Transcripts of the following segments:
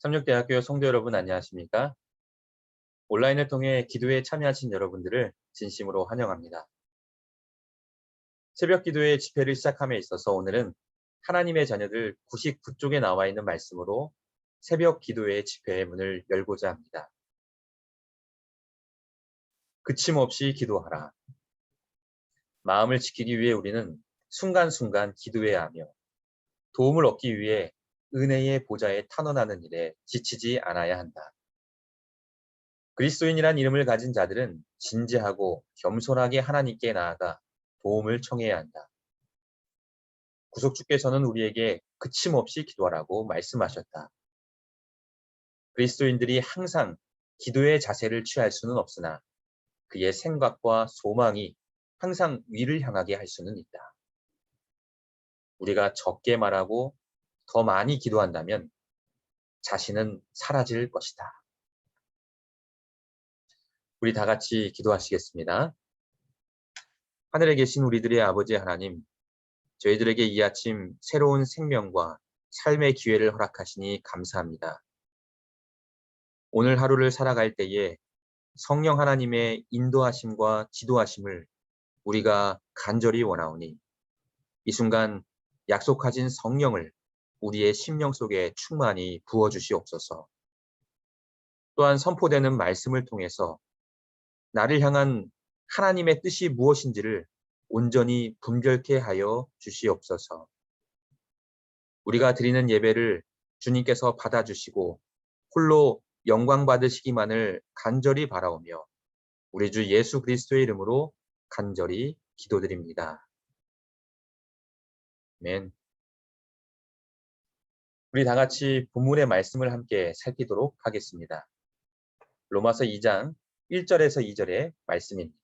삼육대학교 성도 여러분 안녕하십니까? 온라인을 통해 기도에 참여하신 여러분들을 진심으로 환영합니다. 새벽 기도의 집회를 시작함에 있어서 오늘은 하나님의 자녀들 99쪽에 나와 있는 말씀으로 새벽 기도의 집회의 문을 열고자 합니다. 그침없이 기도하라. 마음을 지키기 위해 우리는 순간순간 기도해야 하며 도움을 얻기 위해 은혜의 보좌에 탄원하는 일에 지치지 않아야 한다. 그리스도인이란 이름을 가진 자들은 진지하고 겸손하게 하나님께 나아가 도움을 청해야 한다. 구속주께서는 우리에게 그침없이 기도하라고 말씀하셨다. 그리스도인들이 항상 기도의 자세를 취할 수는 없으나 그의 생각과 소망이 항상 위를 향하게 할 수는 있다. 우리가 적게 말하고 더 많이 기도한다면 자신은 사라질 것이다. 우리 다 같이 기도하시겠습니다. 하늘에 계신 우리들의 아버지 하나님, 저희들에게 이 아침 새로운 생명과 삶의 기회를 허락하시니 감사합니다. 오늘 하루를 살아갈 때에 성령 하나님의 인도하심과 지도하심을 우리가 간절히 원하오니 이 순간 약속하신 성령을 우리의 심령 속에 충만히 부어주시옵소서. 또한 선포되는 말씀을 통해서 나를 향한 하나님의 뜻이 무엇인지를 온전히 분별케 하여 주시옵소서. 우리가 드리는 예배를 주님께서 받아주시고 홀로 영광 받으시기만을 간절히 바라오며 우리 주 예수 그리스도의 이름으로 간절히 기도드립니다. 아멘. 우리 다 같이 본문의 말씀을 함께 살피도록 하겠습니다. 로마서 2장 1절에서 2절의 말씀입니다.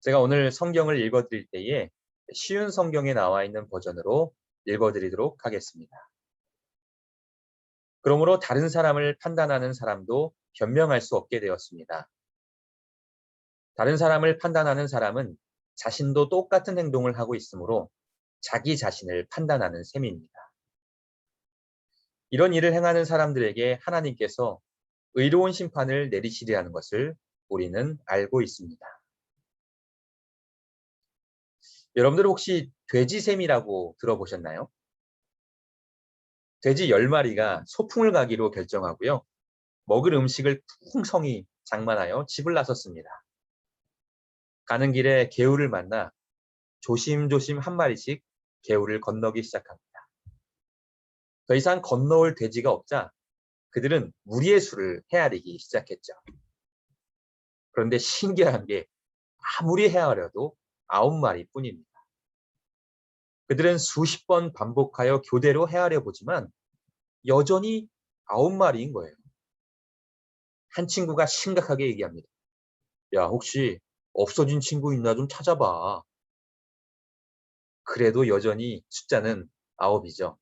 제가 오늘 성경을 읽어드릴 때에 쉬운 성경에 나와 있는 버전으로 읽어드리도록 하겠습니다. 그러므로 다른 사람을 판단하는 사람도 변명할 수 없게 되었습니다. 다른 사람을 판단하는 사람은 자신도 똑같은 행동을 하고 있으므로 자기 자신을 판단하는 셈입니다. 이런 일을 행하는 사람들에게 하나님께서 의로운 심판을 내리시리라는 것을 우리는 알고 있습니다. 여러분들 혹시 돼지샘이라고 들어보셨나요? 돼지 10마리가 소풍을 가기로 결정하고요. 먹을 음식을 풍성히 장만하여 집을 나섰습니다. 가는 길에 개울을 만나 조심조심 한 마리씩 개울을 건너기 시작합니다. 더 이상 건너올 돼지가 없자 그들은 무리의 수를 헤아리기 시작했죠. 그런데 신기한 게 아무리 헤아려도 아홉 마리 뿐입니다. 그들은 수십 번 반복하여 교대로 헤아려 보지만 여전히 아홉 마리인 거예요. 한 친구가 심각하게 얘기합니다. 야, 혹시 없어진 친구 있나 좀 찾아봐. 그래도 여전히 숫자는 아홉이죠.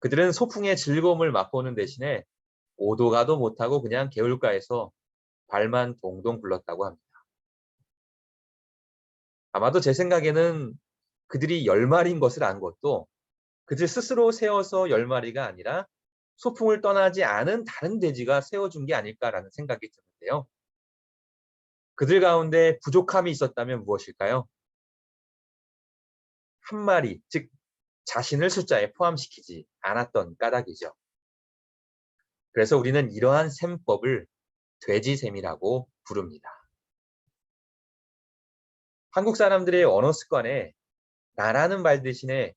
그들은 소풍의 즐거움을 맛보는 대신에 오도 가도 못하고 그냥 개울가에서 발만 동동 굴렀다고 합니다. 아마도 제 생각에는 그들이 열마리인 것을 안 것도 그들 스스로 세워서 열마리가 아니라 소풍을 떠나지 않은 다른 돼지가 세워준 게 아닐까라는 생각이 드는데요. 그들 가운데 부족함이 있었다면 무엇일까요? 한 마리, 즉 자신을 숫자에 포함시키지 않았던 까닭이죠. 그래서 우리는 이러한 셈법을 돼지셈이라고 부릅니다. 한국 사람들의 언어 습관에 나라는 말 대신에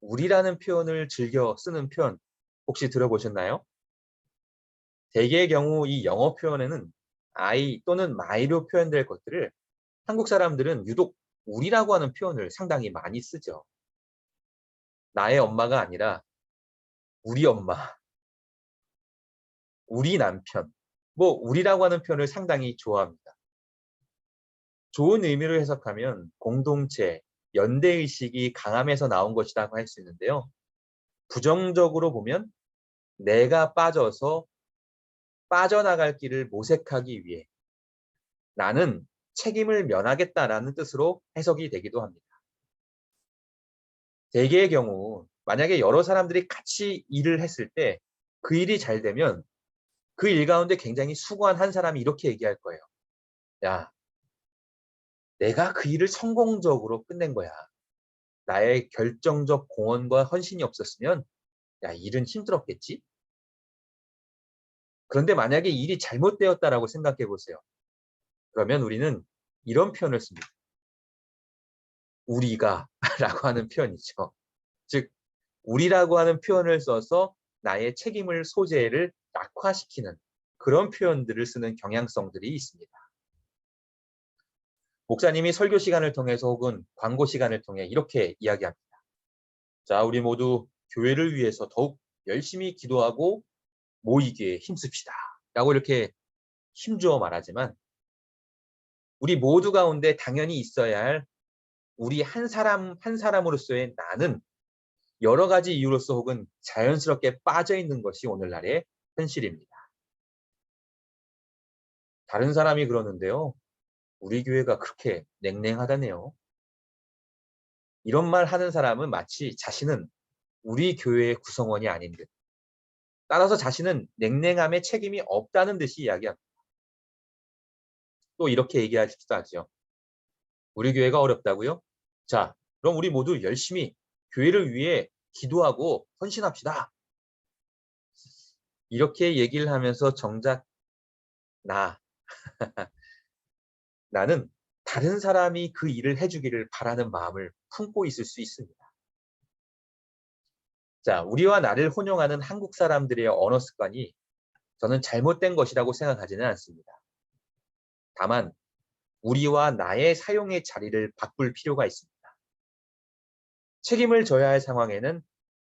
우리라는 표현을 즐겨 쓰는 표현 혹시 들어보셨나요? 대개의 경우 이 영어 표현에는 I 또는 my로 표현될 것들을 한국 사람들은 유독 우리라고 하는 표현을 상당히 많이 쓰죠. 나의 엄마가 아니라 우리 엄마, 우리 남편, 뭐 우리라고 하는 표현을 상당히 좋아합니다. 좋은 의미로 해석하면 공동체, 연대의식이 강함에서 나온 것이라고 할 수 있는데요. 부정적으로 보면 내가 빠져서 빠져나갈 길을 모색하기 위해 나는 책임을 면하겠다라는 뜻으로 해석이 되기도 합니다. 대개의 경우 만약에 여러 사람들이 같이 일을 했을 때 그 일이 잘 되면 그 일 가운데 굉장히 수고한 한 사람이 이렇게 얘기할 거예요. 야, 내가 그 일을 성공적으로 끝낸 거야. 나의 결정적 공헌과 헌신이 없었으면 야, 일은 힘들었겠지? 그런데 만약에 일이 잘못되었다라고 생각해 보세요. 그러면 우리는 이런 표현을 씁니다. 우리가 라고 하는 표현이죠. 즉, 우리라고 하는 표현을 써서 나의 책임을 소재를 약화시키는 그런 표현들을 쓰는 경향성들이 있습니다. 목사님이 설교 시간을 통해서 혹은 광고 시간을 통해 이렇게 이야기합니다. 자, 우리 모두 교회를 위해서 더욱 열심히 기도하고 모이기에 힘씁시다. 라고 이렇게 힘주어 말하지만 우리 모두 가운데 당연히 있어야 할 우리 한 사람 한 사람으로서의 나는 여러 가지 이유로서 혹은 자연스럽게 빠져 있는 것이 오늘날의 현실입니다. 다른 사람이 그러는데요. 우리 교회가 그렇게 냉랭하다네요. 이런 말 하는 사람은 마치 자신은 우리 교회의 구성원이 아닌 듯. 따라서 자신은 냉랭함에 책임이 없다는 듯이 이야기합니다. 또 이렇게 얘기하시기도 하죠. 우리 교회가 어렵다고요? 자, 그럼 우리 모두 열심히 교회를 위해 기도하고 헌신합시다. 이렇게 얘기를 하면서 정작 나, 나는 다른 사람이 그 일을 해주기를 바라는 마음을 품고 있을 수 있습니다. 자, 우리와 나를 혼용하는 한국 사람들의 언어 습관이 저는 잘못된 것이라고 생각하지는 않습니다. 다만 우리와 나의 사용의 자리를 바꿀 필요가 있습니다. 책임을 져야 할 상황에는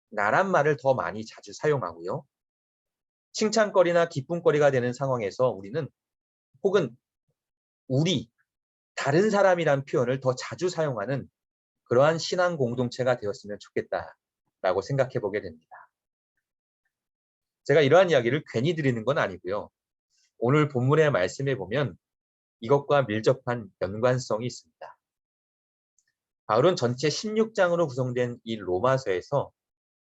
나란 말을 더 많이 자주 사용하고요. 칭찬거리나 기쁨거리가 되는 상황에서 우리는 혹은 우리, 다른 사람이란 표현을 더 자주 사용하는 그러한 신앙 공동체가 되었으면 좋겠다라고 생각해 보게 됩니다. 제가 이러한 이야기를 괜히 드리는 건 아니고요. 오늘 본문의 말씀에 보면 이것과 밀접한 연관성이 있습니다. 바울은 전체 16장으로 구성된 이 로마서에서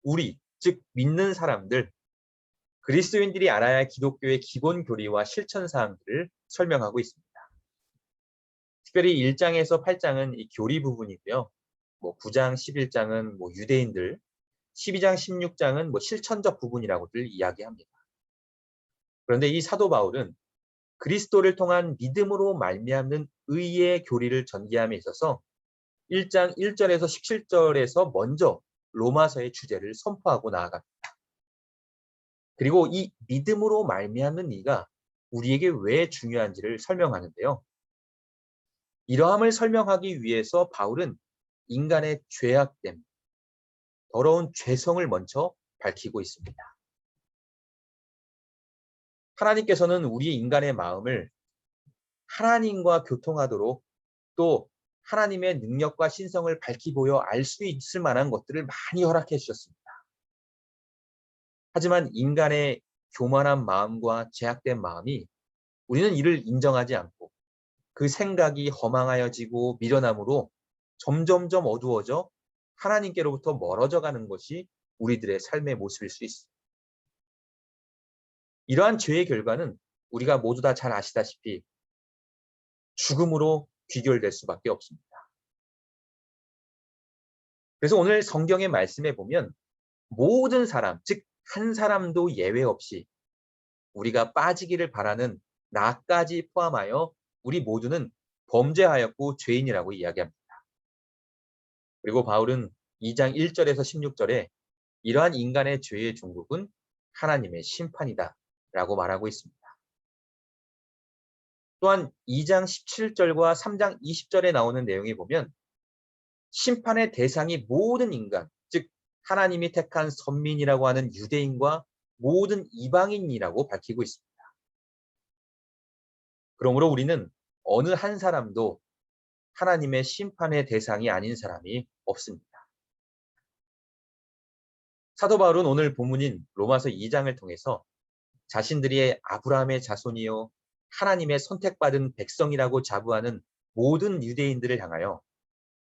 우리, 즉 믿는 사람들, 그리스도인들이 알아야 할 기독교의 기본 교리와 실천 사항들을 설명하고 있습니다. 특별히 1장에서 8장은 이 교리 부분이고요. 뭐 9장, 11장은 뭐 유대인들, 12장, 16장은 뭐 실천적 부분이라고들 이야기합니다. 그런데 이 사도 바울은 그리스도를 통한 믿음으로 말미암는 의의 교리를 전개함에 있어서 1장 1절에서 17절에서 먼저 로마서의 주제를 선포하고 나아갑니다. 그리고 이 믿음으로 말미암는 이가 우리에게 왜 중요한지를 설명하는데요. 이러함을 설명하기 위해서 바울은 인간의 죄악됨, 더러운 죄성을 먼저 밝히고 있습니다. 하나님께서는 우리 인간의 마음을 하나님과 교통하도록 또 하나님의 능력과 신성을 밝히 보여 알 수 있을 만한 것들을 많이 허락해 주셨습니다. 하지만 인간의 교만한 마음과 제약된 마음이 우리는 이를 인정하지 않고 그 생각이 허망하여지고 미련함으로 점점점 어두워져 하나님께로부터 멀어져 가는 것이 우리들의 삶의 모습일 수 있습니다. 이러한 죄의 결과는 우리가 모두 다 잘 아시다시피 죽음으로 귀결될 수밖에 없습니다. 그래서 오늘 성경의 말씀에 보면 모든 사람, 즉 한 사람도 예외 없이 우리가 빠지기를 바라는 나까지 포함하여 우리 모두는 범죄하였고 죄인이라고 이야기합니다. 그리고 바울은 2장 1절에서 16절에 이러한 인간의 죄의 종국은 하나님의 심판이다 라고 말하고 있습니다. 또한 2장 17절과 3장 20절에 나오는 내용에 보면 심판의 대상이 모든 인간, 즉 하나님이 택한 선민이라고 하는 유대인과 모든 이방인이라고 밝히고 있습니다. 그러므로 우리는 어느 한 사람도 하나님의 심판의 대상이 아닌 사람이 없습니다. 사도 바울은 오늘 본문인 로마서 2장을 통해서 자신들이 아브라함의 자손이요 하나님의 선택받은 백성이라고 자부하는 모든 유대인들을 향하여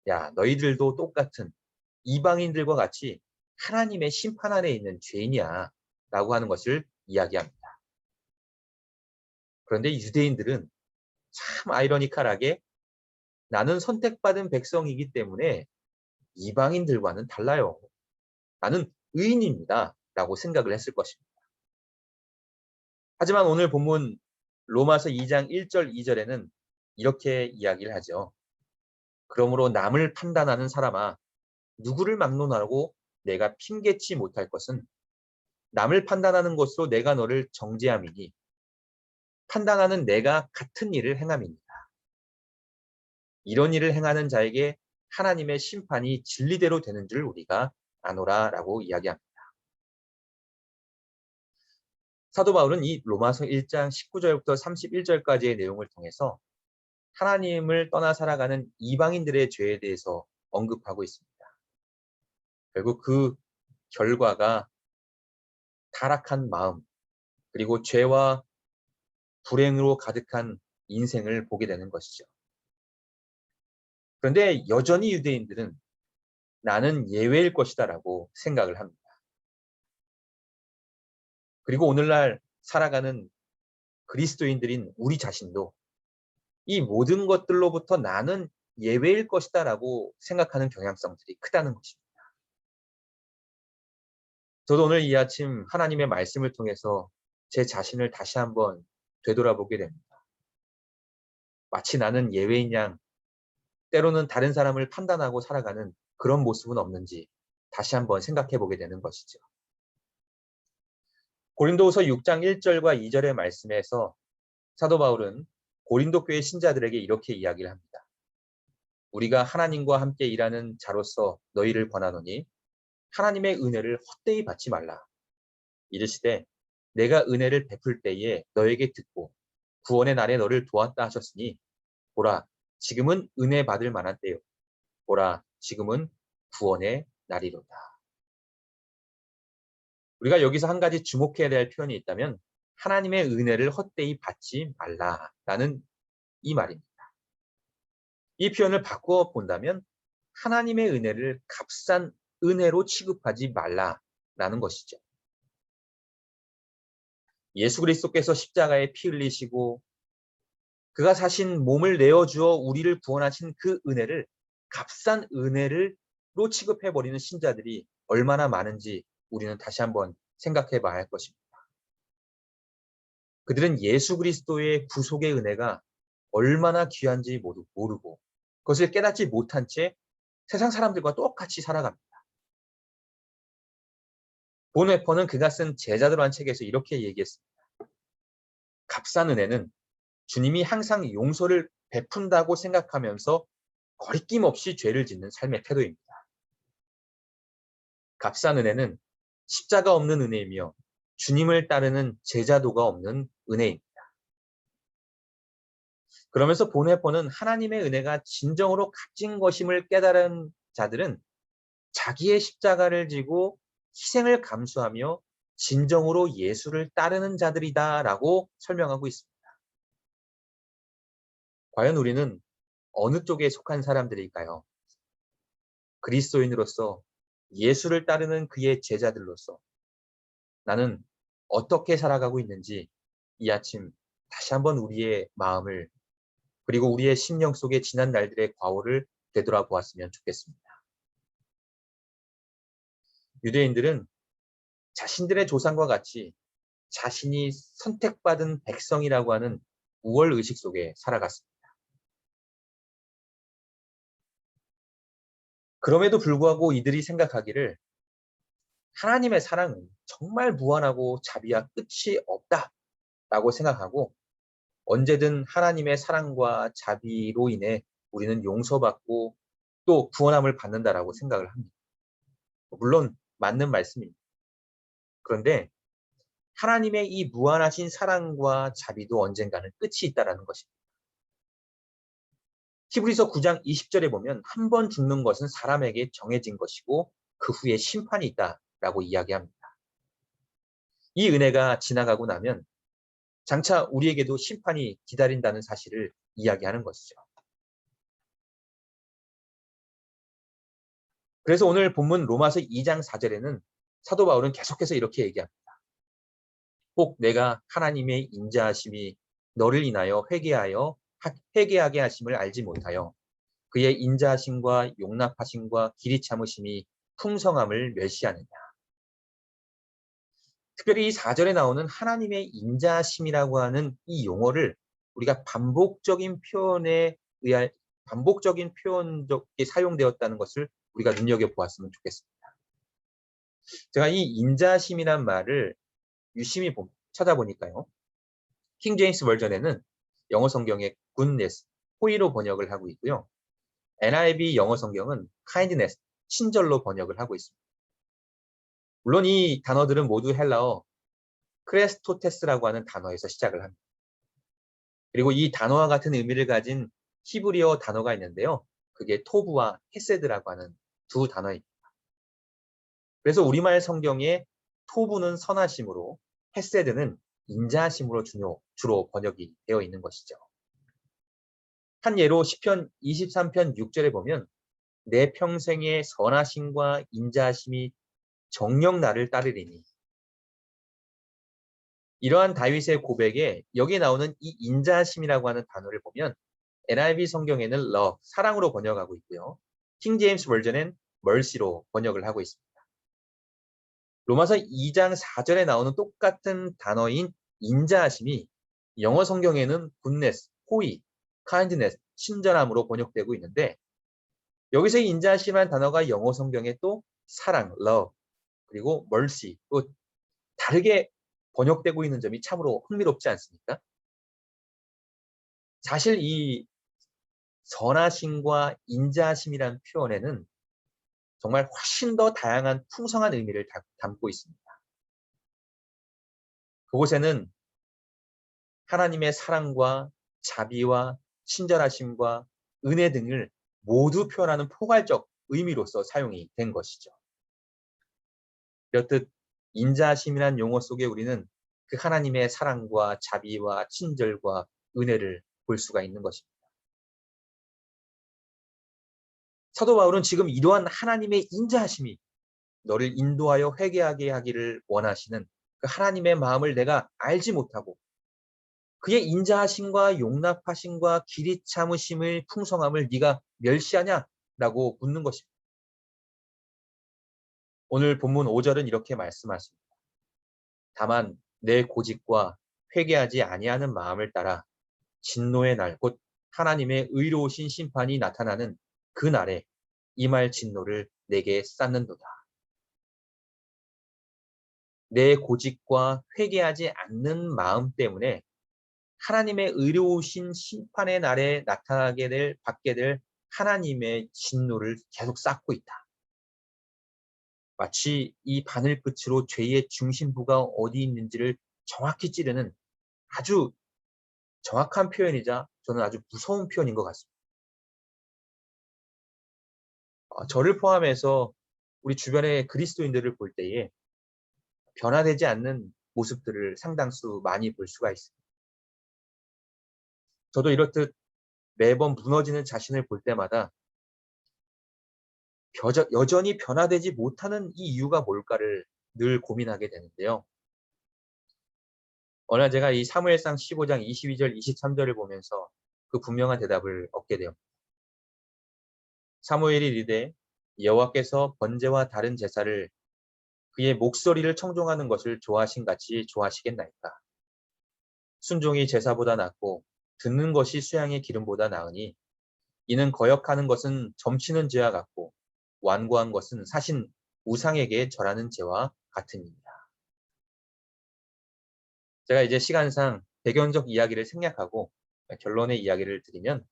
야 너희들도 똑같은 이방인들과 같이 하나님의 심판 아래 있는 죄인이야 라고 하는 것을 이야기합니다. 그런데 유대인들은 참 아이러니컬하게 나는 선택받은 백성이기 때문에 이방인들과는 달라요. 나는 의인입니다. 라고 생각을 했을 것입니다. 하지만 오늘 본문 로마서 2장 1절 2절에는 이렇게 이야기를 하죠. 그러므로 남을 판단하는 사람아 누구를 막론하고 내가 핑계치 못할 것은 남을 판단하는 것으로 내가 너를 정죄함이니 판단하는 내가 같은 일을 행함입니다. 이런 일을 행하는 자에게 하나님의 심판이 진리대로 되는 줄 우리가 아노라라고 이야기합니다. 사도 바울은 이 로마서 1장 19절부터 31절까지의 내용을 통해서 하나님을 떠나 살아가는 이방인들의 죄에 대해서 언급하고 있습니다. 결국 그 결과가 타락한 마음, 그리고 죄와 불행으로 가득한 인생을 보게 되는 것이죠. 그런데 여전히 유대인들은 나는 예외일 것이다라고 생각을 합니다. 그리고 오늘날 살아가는 그리스도인들인 우리 자신도 이 모든 것들로부터 나는 예외일 것이다 라고 생각하는 경향성들이 크다는 것입니다. 저도 오늘 이 아침 하나님의 말씀을 통해서 제 자신을 다시 한번 되돌아보게 됩니다. 마치 나는 예외인 양 때로는 다른 사람을 판단하고 살아가는 그런 모습은 없는지 다시 한번 생각해 보게 되는 것이죠. 고린도후서 6장 1절과 2절의 말씀에서 사도 바울은 고린도 교회 신자들에게 이렇게 이야기를 합니다. 우리가 하나님과 함께 일하는 자로서 너희를 권하노니 하나님의 은혜를 헛되이 받지 말라. 이르시되 내가 은혜를 베풀 때에 너에게 듣고 구원의 날에 너를 도왔다 하셨으니 보라 지금은 은혜 받을 만한 때요. 보라 지금은 구원의 날이로다. 우리가 여기서 한 가지 주목해야 될 표현이 있다면 하나님의 은혜를 헛되이 받지 말라라는 이 말입니다. 이 표현을 바꾸어 본다면 하나님의 은혜를 값싼 은혜로 취급하지 말라라는 것이죠. 예수 그리스도께서 십자가에 피 흘리시고 그가 사신 몸을 내어주어 우리를 구원하신 그 은혜를 값싼 은혜를로 취급해 버리는 신자들이 얼마나 많은지 우리는 다시 한번 생각해 봐야 할 것입니다. 그들은 예수 그리스도의 구속의 은혜가 얼마나 귀한지 모르고 그것을 깨닫지 못한 채 세상 사람들과 똑같이 살아갑니다. 본 웨퍼는 그가 쓴 제자들로 한 책에서 이렇게 얘기했습니다. 값싼 은혜는 주님이 항상 용서를 베푼다고 생각하면서 거리낌 없이 죄를 짓는 삶의 태도입니다. 값싼 은혜는 십자가 없는 은혜이며 주님을 따르는 제자도가 없는 은혜입니다. 그러면서 본회퍼는 하나님의 은혜가 진정으로 값진 것임을 깨달은 자들은 자기의 십자가를 지고 희생을 감수하며 진정으로 예수를 따르는 자들이다 라고 설명하고 있습니다. 과연 우리는 어느 쪽에 속한 사람들일까요? 그리스도인으로서 예수를 따르는 그의 제자들로서 나는 어떻게 살아가고 있는지 이 아침 다시 한번 우리의 마음을 그리고 우리의 심령 속에 지난 날들의 과오를 되돌아보았으면 좋겠습니다. 유대인들은 자신들의 조상과 같이 자신이 선택받은 백성이라고 하는 우월 의식 속에 살아갔습니다. 그럼에도 불구하고 이들이 생각하기를 하나님의 사랑은 정말 무한하고 자비와 끝이 없다 라고 생각하고 언제든 하나님의 사랑과 자비로 인해 우리는 용서받고 또 구원함을 받는다라고 생각을 합니다. 물론 맞는 말씀입니다. 그런데 하나님의 이 무한하신 사랑과 자비도 언젠가는 끝이 있다라는 것입니다. 히브리서 9장 20절에 보면 한 번 죽는 것은 사람에게 정해진 것이고 그 후에 심판이 있다라고 이야기합니다. 이 은혜가 지나가고 나면 장차 우리에게도 심판이 기다린다는 사실을 이야기하는 것이죠. 그래서 오늘 본문 로마서 2장 4절에는 사도 바울은 계속해서 이렇게 얘기합니다. 혹 내가 하나님의 인자하심이 너를 인하여 회개하여 하- 회개하게 하심을 알지 못하여 그의 인자하심과 용납하심과 길이 참으심이 풍성함을 멸시하느냐. 특별히 이 4절에 나오는 하나님의 인자하심이라고 하는 이 용어를 우리가 반복적인 표현에 의할 반복적인 표현적이 사용되었다는 것을 우리가 눈여겨보았으면 좋겠습니다. 제가 이 인자심이란 말을 유심히 보- 찾아보니까요. 킹 제임스 버전에는 영어 성경에 goodness, 호의로 번역을 하고 있고요. NIV 영어 성경은 kindness, 친절로 번역을 하고 있습니다. 물론 이 단어들은 모두 헬라어 크레스토테스라고 하는 단어에서 시작을 합니다. 그리고 이 단어와 같은 의미를 가진 히브리어 단어가 있는데요. 그게 토브와 헤세드라고 하는 두 단어입니다. 그래서 우리말 성경에 토부는 선하심으로 헤세드는 인자하심으로 주로 번역이 되어 있는 것이죠. 한 예로 시편 23편 6절에 보면 내 평생의 선하심과 인자하심이 정령 나를 따르리니 이러한 다윗의 고백에 여기 나오는 이 인자하심이라고 하는 단어를 보면 NIV 성경에는 love, 사랑으로 번역하고 있고요. 킹 제임스 버전엔 mercy로 번역을 하고 있습니다. 로마서 2장 4절에 나오는 똑같은 단어인 인자하심이 영어 성경에는 goodness, 호의, kindness, 친절함으로 번역되고 있는데 여기서 이 인자하심이라는 단어가 영어 성경에 또 사랑, love, 그리고 mercy, 또 다르게 번역되고 있는 점이 참으로 흥미롭지 않습니까? 사실 이 선하심과 인자하심이라는 표현에는 정말 훨씬 더 다양한 풍성한 의미를 다- 담고 있습니다. 그곳에는 하나님의 사랑과 자비와 친절하심과 은혜 등을 모두 표현하는 포괄적 의미로서 사용이 된 것이죠. 이렇듯 인자하심이란 용어 속에 우리는 그 하나님의 사랑과 자비와 친절과 은혜를 볼 수가 있는 것입니다. 사도 바울은 지금 이러한 하나님의 인자하심이 너를 인도하여 회개하게 하기를 원하시는 그 하나님의 마음을 내가 알지 못하고 그의 인자하심과 용납하심과 길이 참으심을 풍성함을 네가 멸시하냐라고 묻는 것입니다. 오늘 본문 5절은 이렇게 말씀하십니다. 다만 내 고집과 회개하지 아니하는 마음을 따라 진노의 날 곧 하나님의 의로우신 심판이 나타나는 그 날에 이말 진노를 내게 쌓는도다. 내 고집과 회개하지 않는 마음 때문에 하나님의 의로우신 심판의 날에 나타나게 될 받게 될 하나님의 진노를 계속 쌓고 있다. 마치 이 바늘 끝으로 죄의 중심부가 어디 있는지를 정확히 찌르는 아주 정확한 표현이자 저는 아주 무서운 표현인 것 같습니다. 어, 저를 포함해서 우리 주변의 그리스도인들을 볼 때에 변화되지 않는 모습들을 상당수 많이 볼 수가 있습니다. 저도 이렇듯 매번 무너지는 자신을 볼 때마다 여전- 여전히 변화되지 못하는 이 이유가 뭘까를 늘 고민하게 되는데요. 어느 날 제가 이 사무엘상 15장 22절, 23절을 보면서 그 분명한 대답을 얻게 되었습니다. 사무엘이 이르되 여호와께서 번제와 다른 제사를 그의 목소리를 청종하는 것을 좋아하신 같이 좋아하시겠나이까. 순종이 제사보다 낫고 듣는 것이 수양의 기름보다 나으니 이는 거역하는 것은 점치는 죄와 같고 완고한 것은 사신 우상에게 절하는 죄와 같으니라. 제가 이제 시간상 배경적 이야기를 생략하고 결론의 이야기를 드리면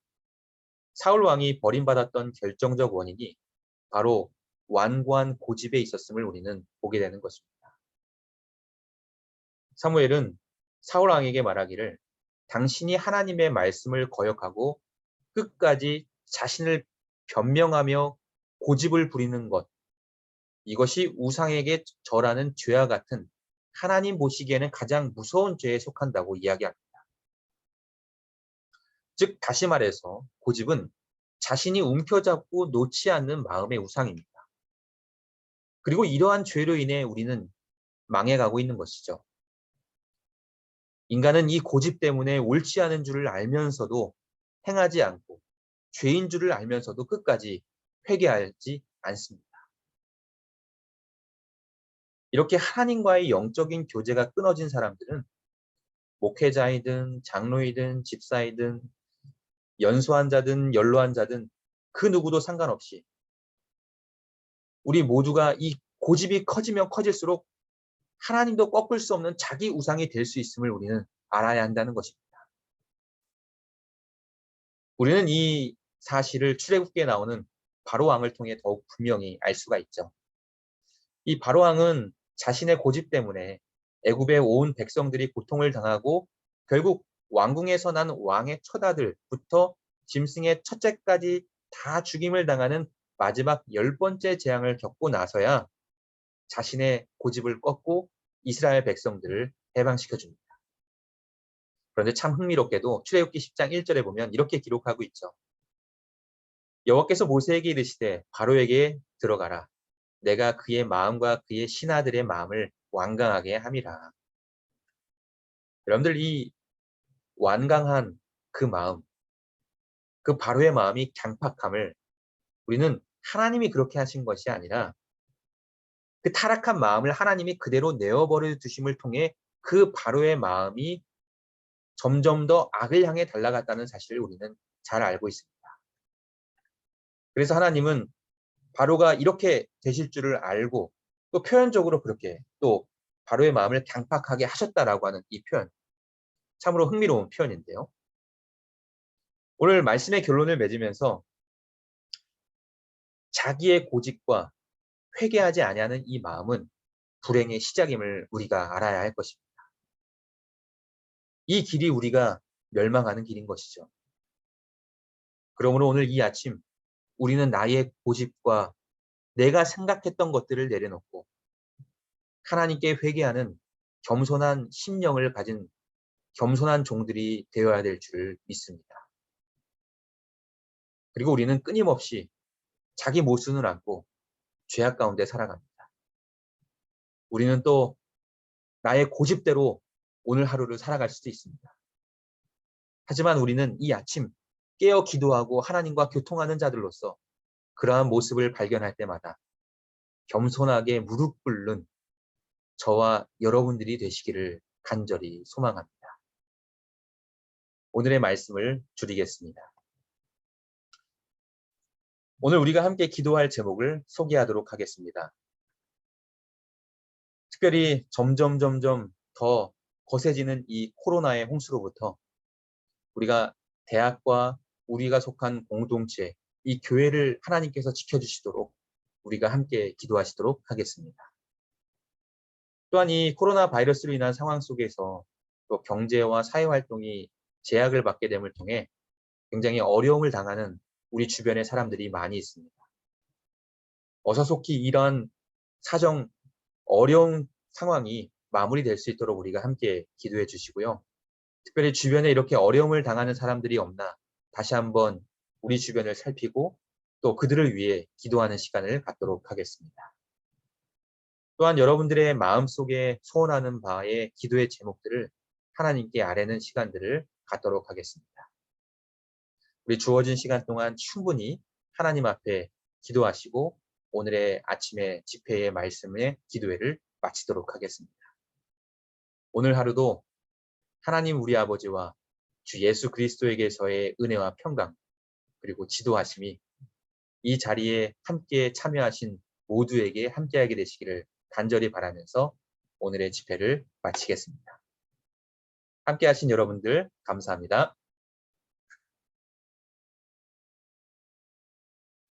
사울 왕이 버림받았던 결정적 원인이 바로 완고한 고집에 있었음을 우리는 보게 되는 것입니다. 사무엘은 사울 왕에게 말하기를 당신이 하나님의 말씀을 거역하고 끝까지 자신을 변명하며 고집을 부리는 것 이것이 우상에게 절하는 죄와 같은 하나님 보시기에는 가장 무서운 죄에 속한다고 이야기합니다. 즉 다시 말해서 고집은 자신이 움켜잡고 놓지 않는 마음의 우상입니다. 그리고 이러한 죄로 인해 우리는 망해가고 있는 것이죠. 인간은 이 고집 때문에 옳지 않은 줄을 알면서도 행하지 않고 죄인 줄을 알면서도 끝까지 회개하지 않습니다. 이렇게 하나님과의 영적인 교제가 끊어진 사람들은 목회자이든 장로이든 집사이든 연소한 자든 연로한 자든 그 누구도 상관없이 우리 모두가 이 고집이 커지면 커질수록 하나님도 꺾을 수 없는 자기 우상이 될 수 있음을 우리는 알아야 한다는 것입니다. 우리는 이 사실을 출애굽기에 나오는 바로 왕을 통해 더욱 분명히 알 수가 있죠. 이 바로 왕은 자신의 고집 때문에 애굽의 온 백성들이 고통을 당하고 결국 왕궁에서 난 왕의 처다들부터 짐승의 첫째까지 다 죽임을 당하는 마지막 열 번째 재앙을 겪고 나서야 자신의 고집을 꺾고 이스라엘 백성들을 해방시켜 줍니다. 그런데 참 흥미롭게도 출애굽기 10장 1절에 보면 이렇게 기록하고 있죠. 여호와께서 모세에게 이르시되 바로에게 들어가라. 내가 그의 마음과 그의 신하들의 마음을 완강하게 함이라. 여러분들 이 완강한 그 마음, 그 바로의 마음이 강팍함을 우리는 하나님이 그렇게 하신 것이 아니라 그 타락한 마음을 하나님이 그대로 내어버려 두심을 통해 그 바로의 마음이 점점 더 악을 향해 달라갔다는 사실을 우리는 잘 알고 있습니다. 그래서 하나님은 바로가 이렇게 되실 줄을 알고 또 표현적으로 그렇게 또 바로의 마음을 강팍하게 하셨다라고 하는 이 표현 참으로 흥미로운 표현인데요. 오늘 말씀의 결론을 맺으면서 자기의 고집과 회개하지 아니하는 이 마음은 불행의 시작임을 우리가 알아야 할 것입니다. 이 길이 우리가 멸망하는 길인 것이죠. 그러므로 오늘 이 아침 우리는 나의 고집과 내가 생각했던 것들을 내려놓고 하나님께 회개하는 겸손한 심령을 가진 겸손한 종들이 되어야 될 줄 믿습니다. 그리고 우리는 끊임없이 자기 모순을 안고 죄악 가운데 살아갑니다. 우리는 또 나의 고집대로 오늘 하루를 살아갈 수도 있습니다. 하지만 우리는 이 아침 깨어 기도하고 하나님과 교통하는 자들로서 그러한 모습을 발견할 때마다 겸손하게 무릎 꿇는 저와 여러분들이 되시기를 간절히 소망합니다. 오늘의 말씀을 줄이겠습니다. 오늘 우리가 함께 기도할 제목을 소개하도록 하겠습니다. 특별히 점점 점점 더 거세지는 이 코로나의 홍수로부터 우리가 대학과 우리가 속한 공동체, 이 교회를 하나님께서 지켜주시도록 우리가 함께 기도하시도록 하겠습니다. 또한 이 코로나 바이러스로 인한 상황 속에서 또 경제와 사회 활동이 제약을 받게 됨을 통해 굉장히 어려움을 당하는 우리 주변의 사람들이 많이 있습니다. 어서속히 이런 사정 어려운 상황이 마무리될 수 있도록 우리가 함께 기도해 주시고요. 특별히 주변에 이렇게 어려움을 당하는 사람들이 없나 다시 한번 우리 주변을 살피고 또 그들을 위해 기도하는 시간을 갖도록 하겠습니다. 또한 여러분들의 마음속에 소원하는 바의 기도의 제목들을 하나님께 아뢰는 시간들을 갖도록 하겠습니다. 우리 주어진 시간 동안 충분히 하나님 앞에 기도하시고 오늘의 아침에 집회의 말씀의 기도회를 마치도록 하겠습니다. 오늘 하루도 하나님 우리 아버지와 주 예수 그리스도에게서의 은혜와 평강 그리고 지도하심이 이 자리에 함께 참여하신 모두에게 함께하게 되시기를 간절히 바라면서 오늘의 집회를 마치겠습니다. 함께하신 여러분들 감사합니다.